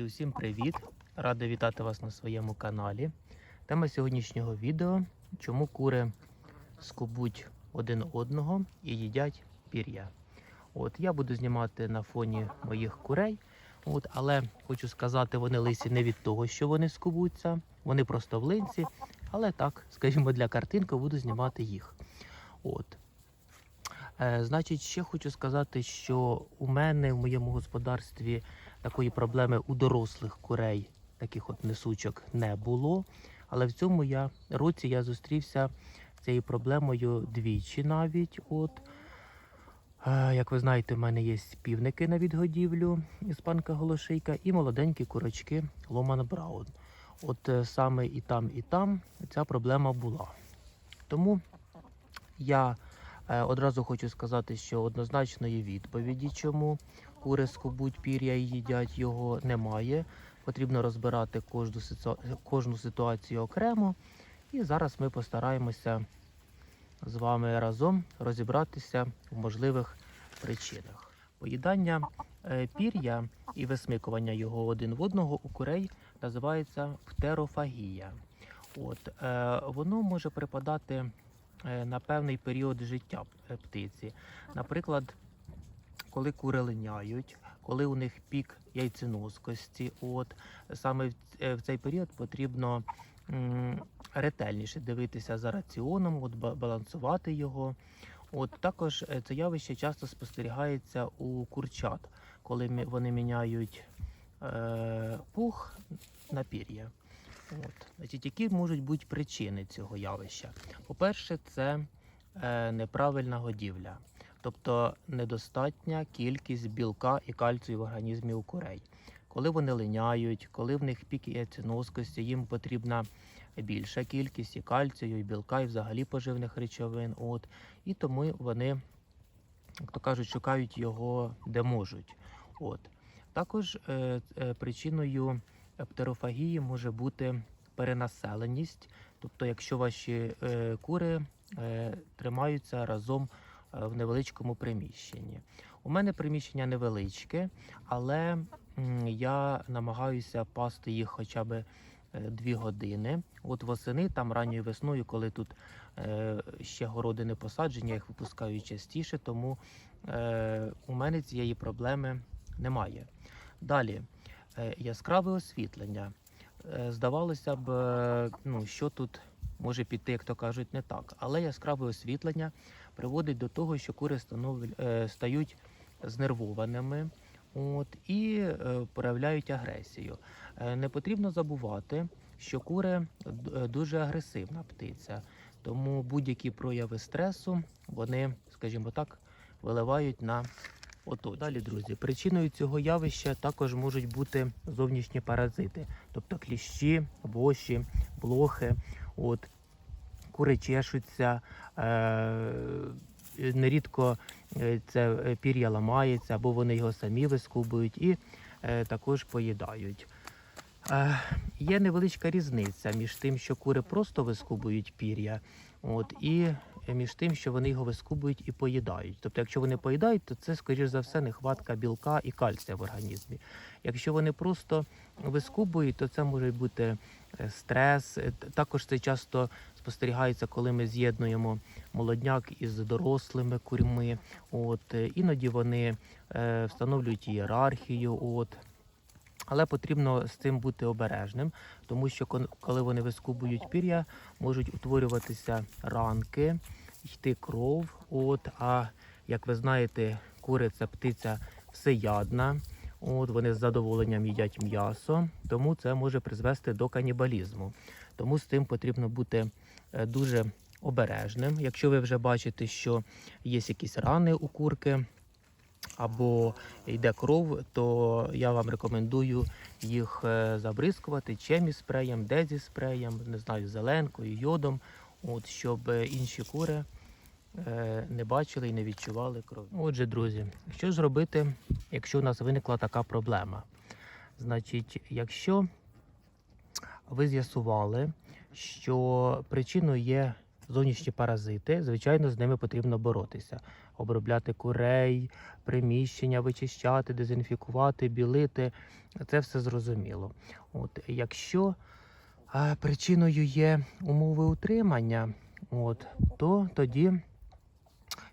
Друзі, усім привіт! Радий вітати вас на своєму каналі. Тема сьогоднішнього відео чому кури скубуть один одного і їдять пір'я. От я буду знімати на фоні моїх курей. От, але хочу сказати, вони лисі не від того, що вони скубуться, вони просто в линці, але так, скажімо, для картинки буду знімати їх. От. Е, значить, ще хочу сказати, що у мене в моєму господарстві такої проблеми у дорослих курей, таких от несучок, не було. Але в цьому я році я зустрівся з цією проблемою двічі навіть. От. Е, Як ви знаєте, в мене є півники на відгодівлю іспанка голошийка і молоденькі курочки Ломан Браун. От е, саме і там, і там ця проблема була. Тому я е, одразу хочу сказати, що однозначної відповіді, чому кури скубуть пір'я і їдять його, немає. Потрібно розбирати кожну, кожну ситуацію окремо. І зараз ми постараємося з вами разом розібратися в можливих причинах. Поїдання е, пір'я і висмикування його один в одного у курей називається птерофагія. От, е, воно може припадати е, на певний період життя е, птиці. Наприклад, коли кури линяють, коли у них пік яйценоскості, от саме в, е, цей період потрібно ретельніше дивитися за раціоном, от ба- балансувати його. От також е, це явище часто спостерігається у курчат, коли мі- вони міняють е, пух на пір'я. От. Значить, які можуть бути причини цього явища? По-перше, це е, неправильна годівля, тобто недостатня кількість білка і кальцію в організмі у курей. Коли вони линяють, коли в них пік яйценоскості, їм потрібна більша кількість і кальцію, і білка, і взагалі поживних речовин. От. І тому вони, як то кажуть, шукають його де можуть. От. Також е, е, причиною птерофагії може бути перенаселеність, тобто, якщо ваші е, кури е, тримаються разом в невеличкому приміщенні. У мене приміщення невеличке, але я намагаюся пасти їх хоча б е, дві години. От восени, там ранньою весною, коли тут е, ще городи не посаджені, я їх випускаю частіше, тому е, у мене цієї проблеми немає. Далі, е, яскраве освітлення. Е, Здавалося б, е, ну, що тут може піти, як то кажуть, не так. Але яскраве освітлення приводить до того, що кури становль- е, стають знервованими от, і е, проявляють агресію. Е, Не потрібно забувати, що кури дуже агресивна птиця, тому будь-які прояви стресу вони, скажімо так, виливають на оточення. Далі, друзі, причиною цього явища також можуть бути зовнішні паразити, тобто кліщі, воші, блохи. От, кури чешуться, е, нерідко е, це е, пір'я ламається, або вони його самі вискубують і також поїдають. Є невеличка різниця між тим, що кури просто вискубують пір'я, от, і між тим, що вони його вискубують і поїдають. Тобто, якщо вони поїдають, то це, скоріш за все, нехватка білка і кальція в організмі. Якщо вони просто вискубують, то це може бути е, стрес. Е, Також це часто спостерігається, коли ми з'єднуємо молодняк із дорослими курьми. От, е, іноді вони встановлюють ієрархію. От, але потрібно з цим бути обережним, тому що коли вони вискубують пір'я, можуть утворюватися ранки, йти кров. От, а як ви знаєте, кури це птиця всеядна. От, вони з задоволенням їдять м'ясо, тому це може призвести до канібалізму. Тому з цим потрібно бути е, дуже обережним. Якщо ви вже бачите, що є якісь рани у курки, або йде кров, то я вам рекомендую їх е, забризкувати чимось спреєм, дезі спреєм, не знаю, зеленкою, йодом, от, щоб е, інші кури е, не бачили і не відчували кров. Отже, друзі, що ж робити, якщо у нас виникла така проблема? Значить, якщо ви з'ясували, що причиною є зовнішні паразити, звичайно, з ними потрібно боротися. обробляти курей, приміщення, вичищати, дезінфікувати, білити. Це все зрозуміло. От, якщо а, причиною є умови утримання, от, то тоді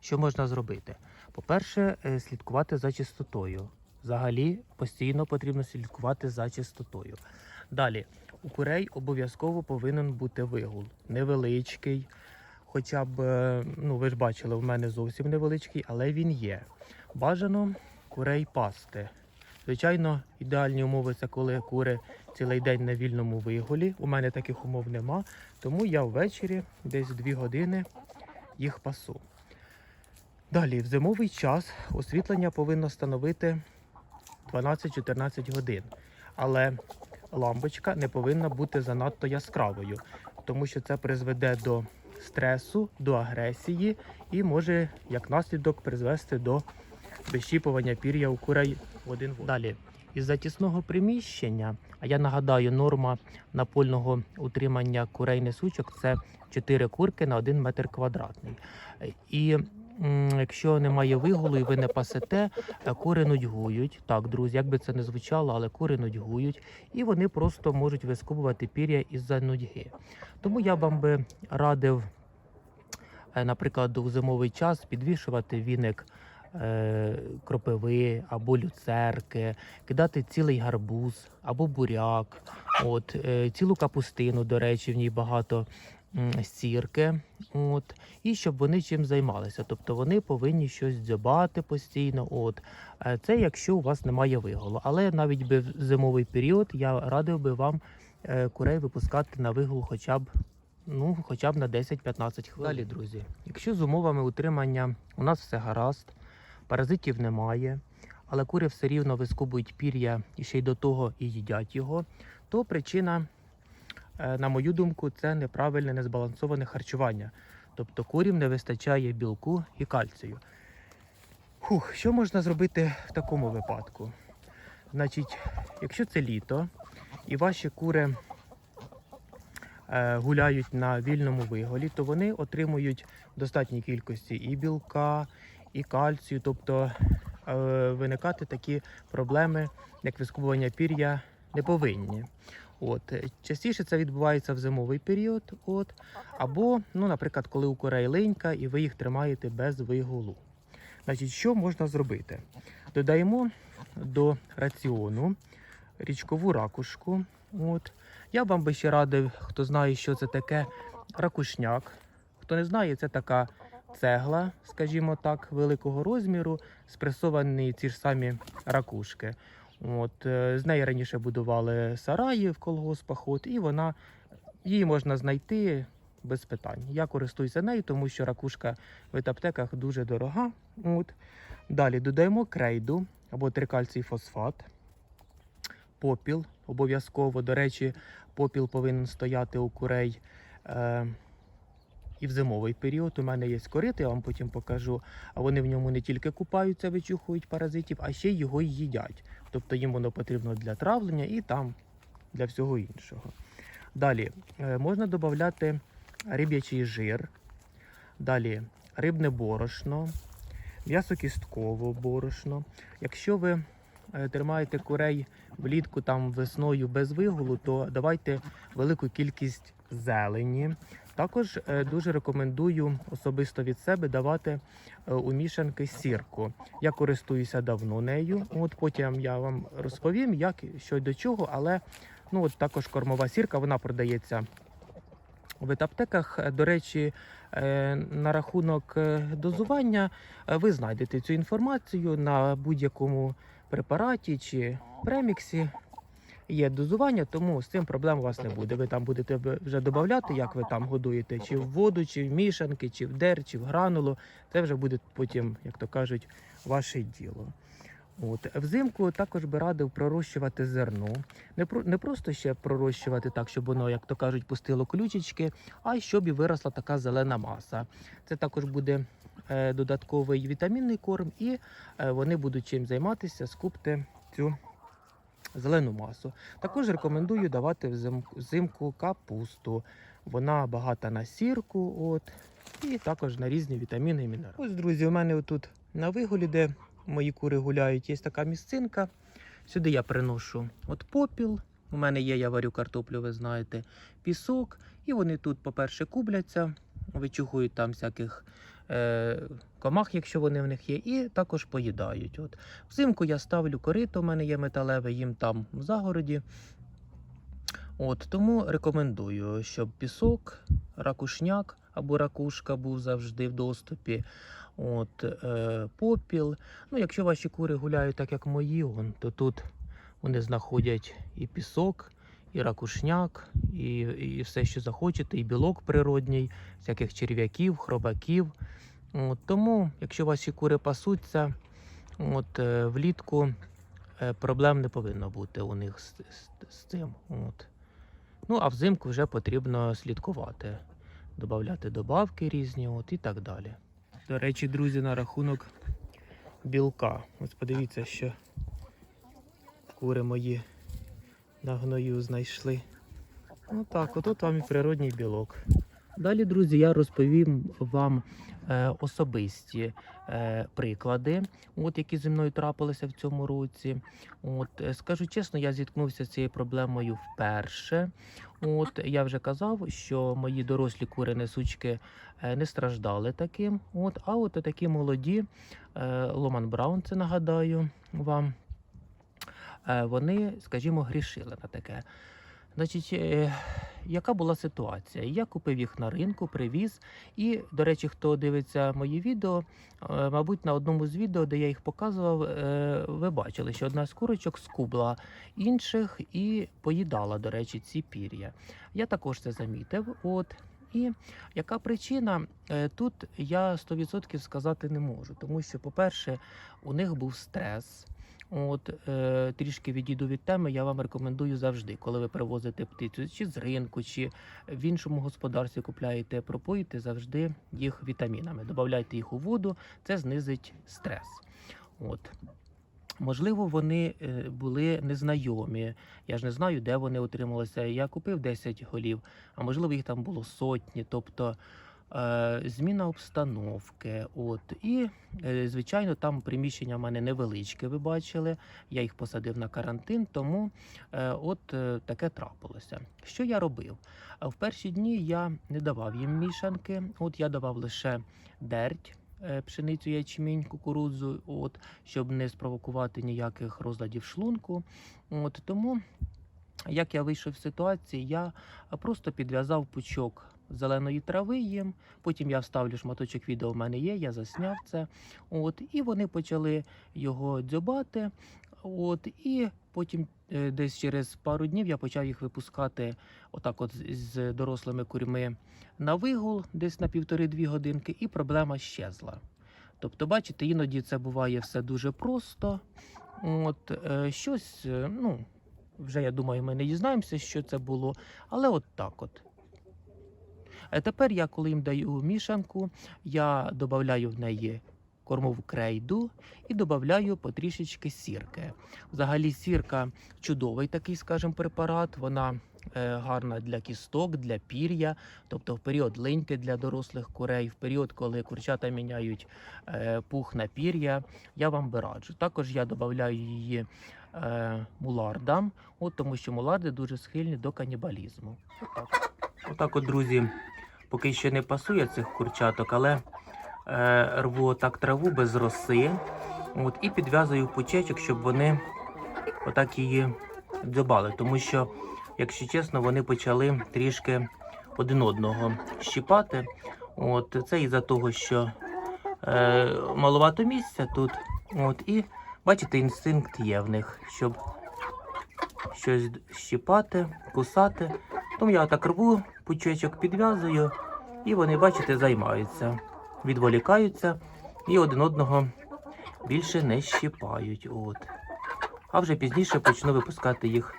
що можна зробити? По-перше, е, слідкувати за чистотою. Взагалі постійно потрібно слідкувати за чистотою. Далі, у курей обов'язково повинен бути вигул. Невеличкий, хоча б, е, ну ви ж бачили, в мене зовсім невеличкий, але він є. Бажано курей пасти. Звичайно, ідеальні умови це коли кури цілий день на вільному вигулі. У мене таких умов нема, тому я ввечері десь 2 години їх пасу. Далі, в зимовий час освітлення повинно становити 12-14 годин. Але лампочка не повинна бути занадто яскравою, тому що це призведе до стресу, до агресії і може як наслідок призвести до вищіпування пір'я у курей в один в один. Далі. Із-за тісного приміщення, а я нагадаю, норма напольного утримання курей несучок це 4 курки на 1 метр квадратний. І якщо немає вигулу і ви не пасете, кури нудьгують. Так, друзі, як би це не звучало, але кури нудьгують, і вони просто можуть вискубувати пір'я із-за нудьги. Тому я вам би радив, е, наприклад, у зимовий час підвішувати віник кропиви або люцерки, кидати цілий гарбуз або буряк, от, е, цілу капустину, до речі, в ній багато сірки. От, і щоб вони чим займалися. Тобто вони повинні щось дзьобати постійно. От. Е, Це якщо у вас немає виголу. Але навіть би в зимовий період я радив би вам е, курей випускати на вигул хоча б. Ну, хоча б на 10-15 хвилин. Далі, друзі, якщо з умовами утримання у нас все гаразд, паразитів немає, але кури все рівно вискубують пір'я і ще й до того і їдять його, то причина, е, на мою думку, це неправильне незбалансоване харчування. Тобто курям не вистачає білку і кальцію. Фух, що можна зробити в такому випадку? Значить, якщо це літо і ваші кури е, гуляють на вільному виголі, то вони отримують в достатній кількості і білка, і кальцію, тобто е, виникати такі проблеми, як вискубування пір'я, не повинні. От, е, частіше це відбувається в зимовий період, от, або, ну, наприклад, коли у курей линька і ви їх тримаєте без вигулу. Значить, що можна зробити? Додаємо до раціону річкову ракушку. От. Я вам би ще радив, хто знає, що це таке ракушняк. Хто не знає, це така цегла, скажімо так, великого розміру, спресовані ці ж самі ракушки. От, е, з неї раніше будували сараї в колгоспах, от, і вона її можна знайти без питань. Я користуюся нею, тому що ракушка в аптеках дуже дорога. От. Далі додаємо крейду або трикальцій фосфат, попіл обов'язково. До речі, попіл повинен стояти у курей. Е, і в зимовий період у мене є корити, я вам потім покажу. А вони в ньому не тільки купаються, вичухують паразитів, а ще його й їдять. Тобто їм воно потрібно для травлення і там для всього іншого. Далі е, можна додати риб'ячий жир, далі рибне борошно, м'ясо-кісткове борошно. Якщо ви е, тримаєте курей влітку там весною без вигулу, то давайте велику кількість зелені. Також е, дуже рекомендую особисто від себе давати е, у мішанки сірку. Я користуюся давно нею. От потім я вам розповім, як що до чого, але ну от також кормова сірка вона продається в аптеках. До речі, е, на рахунок дозування ви знайдете цю інформацію на будь-якому препараті чи преміксі. Є дозування, тому з цим проблем у вас не буде. Ви там будете вже додати, як ви там годуєте, чи в воду, чи в мішанки, чи в дер, чи в гранулу. Це вже буде потім, як то кажуть, ваше діло. От. Взимку також би радив пророщувати зерно. Не, про, не просто ще пророщувати так, щоб воно, як то кажуть, пустило ключички, а щоб і виросла така зелена маса. Це також буде е, додатковий вітамінний корм, і е, вони будуть чим займатися, скупте цю зелену масу. Також рекомендую давати взимку капусту. Вона багата на сірку, от, і також на різні вітаміни і мінерали. Ось, друзі, у мене тут на вигулі, де мої кури гуляють, є така місцинка. Сюди я приношу от попіл. У мене є, я варю картоплю, ви знаєте, пісок. І вони тут, по-перше, кубляться, вичухують там всяких комах, якщо вони в них є, і також поїдають. От. Взимку я ставлю корито, у мене є металеве, їм там в загороді. От, тому рекомендую, щоб пісок, ракушняк або ракушка був завжди в доступі. От, е, попіл. Ну, якщо ваші кури гуляють так, як мої, он, то тут вони знаходять і пісок, і ракушняк, і, і все, що захочете, і білок природній, всяких черв'яків, хробаків. От, тому, якщо ваші кури пасуться, от, е, влітку е, проблем не повинно бути у них з, з, з цим. От. Ну, а взимку вже потрібно слідкувати, додати добавки різні от, і так далі. До речі, друзі, на рахунок білка. Ось подивіться, що кури мої на гною знайшли. Ну так, отут вам і природній білок. Далі, друзі, я розповім вам особисті е, приклади, от, які зі мною трапилися в цьому році. От, е, скажу чесно, я зіткнувся з цією проблемою вперше. От, я вже казав, що мої дорослі кури несучки е, не страждали таким. От, а от такі молоді, е, Ломан Браун, це нагадаю вам. е, Вони, скажімо, грішили на таке. Значить, е, яка була ситуація? Я купив їх на ринку, привіз. І, до речі, хто дивиться мої відео, е, мабуть, на одному з відео, де я їх показував, е, ви бачили, що одна з курочок скубла інших і поїдала, до речі, ці пір'я. Я також це замітив. От. І яка причина? Тут я 100% сказати не можу, тому що, по-перше, у них був стрес. От е, трішки відійду від теми. Я вам рекомендую завжди, коли ви привозите птицю, чи з ринку, чи в іншому господарстві купляєте, пропоїте завжди їх вітамінами. Додавайте їх у воду, це знизить стрес. От. Можливо, вони е, були незнайомі. Я ж не знаю, де вони отрималися. Я купив 10 голів, а можливо, їх там було сотні. Тобто зміна обстановки. От. І, е, звичайно, там приміщення в мене невеличке, ви бачили. Я їх посадив на карантин, тому е, от е, таке трапилося. Що я робив? В перші дні я не давав їм мішанки, от я давав лише дерть. е, Пшеницю, ячмінь, кукурудзу, от, щоб не спровокувати ніяких розладів шлунку. От, тому, як я вийшов з ситуації, я просто підв'язав пучок зеленої трави їм. Потім я вставлю шматочок відео в мене є, я засняв це. От, і вони почали його дзьобати. От, і потім е, десь через пару днів я почав їх випускати отак от з- дорослими курьми на вигул, десь на півтори-дві годинки, і проблема щезла. Тобто, бачите, іноді це буває все дуже просто. От, е, щось, е, ну, вже я думаю, ми не дізнаємося, що це було, але от так от. А тепер я, коли їм даю мішанку, я додаю в неї кормову крейду і додаю потрішечки сірки. Взагалі, сірка чудовий такий, скажімо, препарат. Вона е, гарна для кісток, для пір'я, тобто в період линьки для дорослих курей, в період, коли курчата міняють е, пух на пір'я, я вам би раджу. Також я додаю її е, мулардам, от тому що муларди дуже схильні до канібалізму. Отак, от, друзі, поки ще не пасує цих курчаток, але е, рву отак траву без роси. От, і підв'язую пучечок, щоб вони отак її дзьобали. Тому що, якщо чесно, вони почали трішки один одного щіпати. От, це із-за того, що е, маловато місця тут. От, і бачите, інстинкт є в них, щоб щось щіпати, кусати. Тому я так рву, пучечок підв'язую, і вони, бачите, займаються, відволікаються і один одного більше не щіпають. От. А вже пізніше почну випускати їх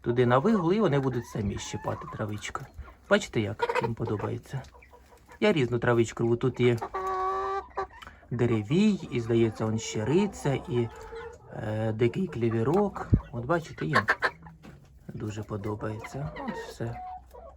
туди на вигул, і вони будуть самі щіпати травичку. Бачите, як їм подобається? Я різну травичку рву. Тут є деревій, і, здається, он щириця, і е, дикий клівірок. От бачите, їм дуже подобається. От все.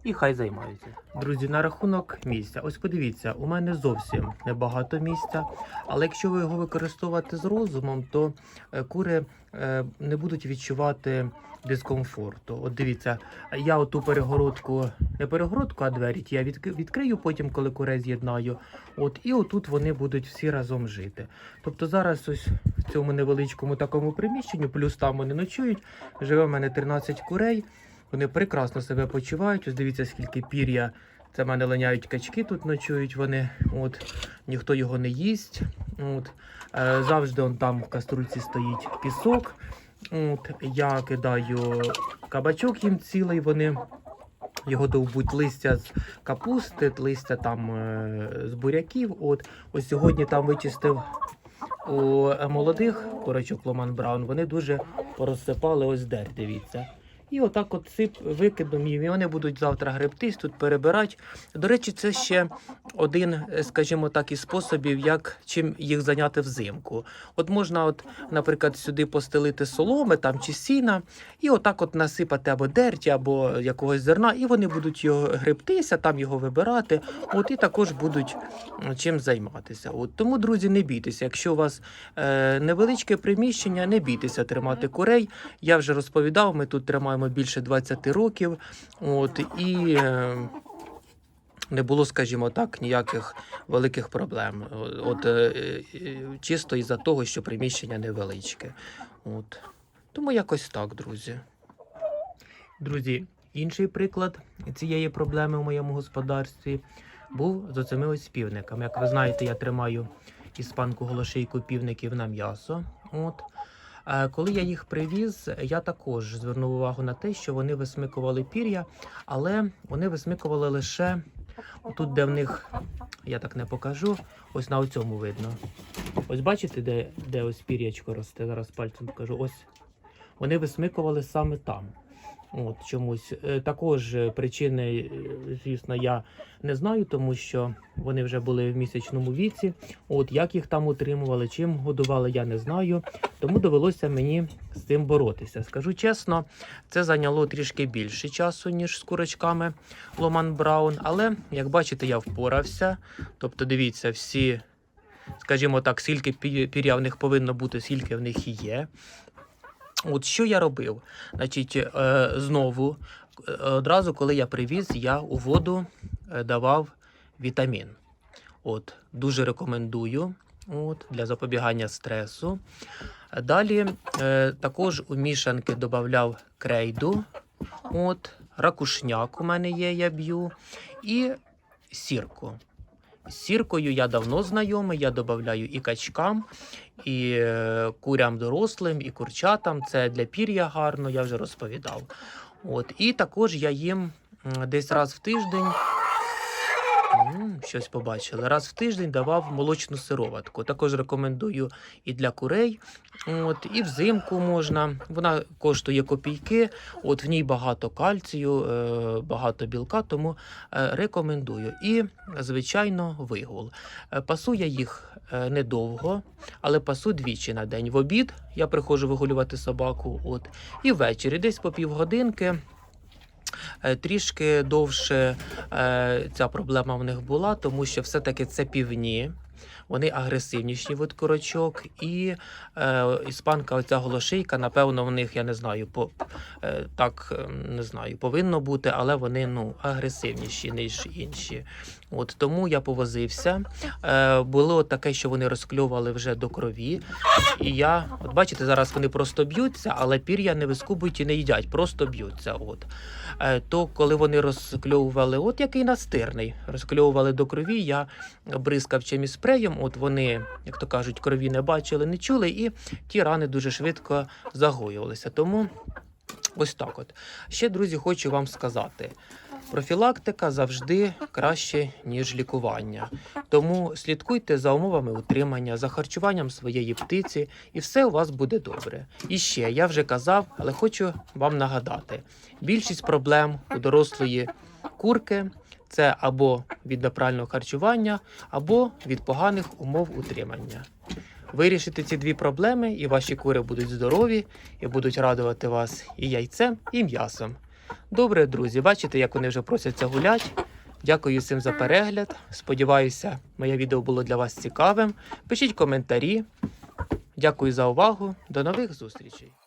І хай займаються. Друзі, на рахунок місця. Ось подивіться, у мене зовсім небагато місця. Але якщо ви його використовувати з розумом, то е, кури е, не будуть відчувати дискомфорту. От дивіться, я оту перегородку, не перегородку, а двері я відкрию потім, коли курей з'єднаю. От і отут вони будуть всі разом жити. Тобто зараз ось в цьому невеличкому такому приміщенні, плюс там вони ночують. Живе в мене 13 курей. Вони прекрасно себе почувають. Ось дивіться, скільки пір'я. Це в мене линяють качки, тут ночують вони. От, ніхто його не їсть. От, е, завжди он там в каструльці стоїть пісок. От, я кидаю кабачок їм цілий, вони його довбуть листя з капусти, листя там е, з буряків. От, ось сьогодні там вичистив у молодих курочок Ломан Браун. Вони дуже порозсипали ось дер, дивіться. І отак от сип викидом їм, і вони будуть завтра гребтись, тут перебирати. До речі, це ще один, скажімо так, із способів, як чим їх зайняти взимку. От можна, от, наприклад, сюди постелити соломи там чи сіна, і отак от насипати або дерті, або якогось зерна, і вони будуть його гребтися, там його вибирати. От і також будуть чим займатися. От тому, друзі, не бійтеся. Якщо у вас е, невеличке приміщення, не бійтеся тримати курей. Я вже розповідав, ми тут тримаємо більше 20 років. От і. Е, не було, скажімо так, ніяких великих проблем. От е, е, чисто із-за того, що приміщення невеличке. От. Тому якось так, друзі. Друзі, інший приклад цієї проблеми в моєму господарстві був з оцими ось півниками. Як ви знаєте, я тримаю іспанку голошийку півників на м'ясо. От. Е, Коли я їх привіз, я також звернув увагу на те, що вони висмикували пір'я, але вони висмикували лише тут, де в них, я так не покажу, ось на цьому видно. Ось бачите, де, де ось пір'ячко росте, зараз пальцем покажу. Ось вони висмикували саме там. От чомусь Е, також е, причини, е, звісно, я не знаю, тому що вони вже були в місячному віці. От як їх там утримували, чим годували, я не знаю. Тому довелося мені з цим боротися. Скажу чесно, це зайняло трішки більше часу, ніж з курочками Ломан Браун. Але як бачите, я впорався. Тобто, дивіться, всі, скажімо так, скільки пі- пір'я в них повинно бути, скільки в них є. От що я робив? Значить, е, знову, е, одразу, коли я привіз, я у воду е, давав вітамін. От, дуже рекомендую от, для запобігання стресу. Далі також у мішанки додавав крейду. От, ракушняк у мене є, я б'ю. І сірку. З сіркою я давно знайомий, я додаю і качкам, і е, курям дорослим, і курчатам. Це для пір'я гарно, я вже розповідав. От, і також я їм десь раз в тиждень. Щось побачили. Раз в тиждень давав молочну сироватку. Також рекомендую і для курей. От, і взимку можна. Вона коштує копійки. От в ній багато кальцію, е, багато білка, тому е, рекомендую. І, звичайно, вигул. Е, Пасу я їх недовго, але пасу двічі на день. В обід я приходжу вигулювати собаку. От, і ввечері, десь по півгодинки. Е, Трішки довше е, ця проблема в них була, тому що все-таки це півні. Вони агресивніші від курочок, і е, іспанка, оця голошийка, напевно, в них, я не знаю, по, е, так е, не знаю, повинно бути, але вони ну, агресивніші, ніж інші. От тому я повозився. Е, було таке, що вони розкльовували вже до крові. І я, от бачите, зараз вони просто б'ються, але пір'я не вискубують і не їдять, просто б'ються. От. Е, то коли вони розкльовували, от який настирний, розкльовували до крові, я бризкав чимось спреєм, от вони, як то кажуть, крові не бачили, не чули, і ті рани дуже швидко загоювалися. Тому ось так от. Ще, друзі, хочу вам сказати. Профілактика завжди краще, ніж лікування. Тому слідкуйте за умовами утримання, за харчуванням своєї птиці, і все у вас буде добре. І ще я вже казав, але хочу вам нагадати: більшість проблем у дорослої курки це або від неправильного харчування, або від поганих умов утримання. вирішити ці дві проблеми, і ваші кури будуть здорові і будуть радувати вас і яйцем, і м'ясом. Добре, друзі, бачите, як вони вже просяться гулять. Дякую всім за перегляд. Сподіваюся, моє відео було для вас цікавим. Пишіть коментарі. Дякую за увагу. До нових зустрічей!